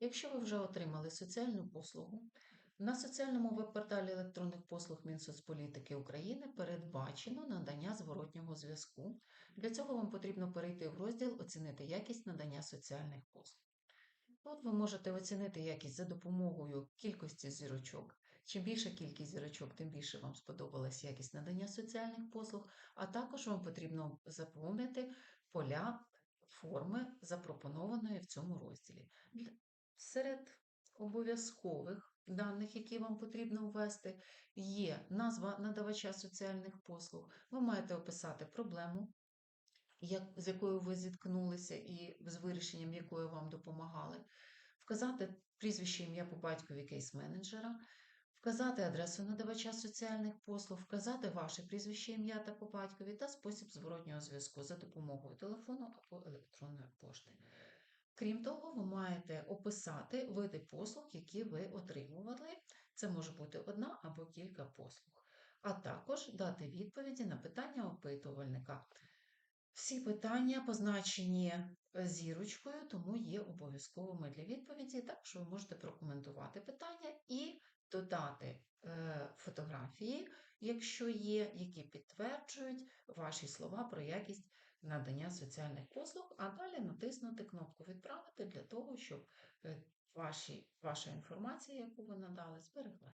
Якщо ви вже отримали соціальну послугу, на соціальному веб-порталі електронних послуг Мінсоцполітики України передбачено надання зворотнього зв'язку. Для цього вам потрібно перейти в розділ Оцінити якість надання соціальних послуг. Тут ви можете оцінити якість за допомогою кількості зірочок. Чим більша кількість зірочок, тим більше вам сподобалась якість надання соціальних послуг, а також вам потрібно заповнити поля форми, запропонованої в цьому розділі. Серед обов'язкових даних, які вам потрібно ввести, є назва надавача соціальних послуг. Ви маєте описати проблему, як, з якою ви зіткнулися і з вирішенням якої вам допомагали, вказати прізвище ім'я по батькові кейс-менеджера, вказати адресу надавача соціальних послуг, вказати ваше прізвище ім'я та по батькові та спосіб зворотнього зв'язку за допомогою телефону або електронної пошти. Крім того, ви маєте описати види послуг, які ви отримували. Це може бути одна або кілька послуг, а також дати відповіді на питання опитувальника. Всі питання позначені е, зірочкою, тому є обов'язковими для відповіді. Також ви можете прокоментувати питання і додати е, фотографії, якщо є, які підтверджують ваші слова про якість надання соціальних послуг, а далі натиснути кнопку Відправити для того, щоб е, ваші, ваша інформація, яку ви надали, збереглася.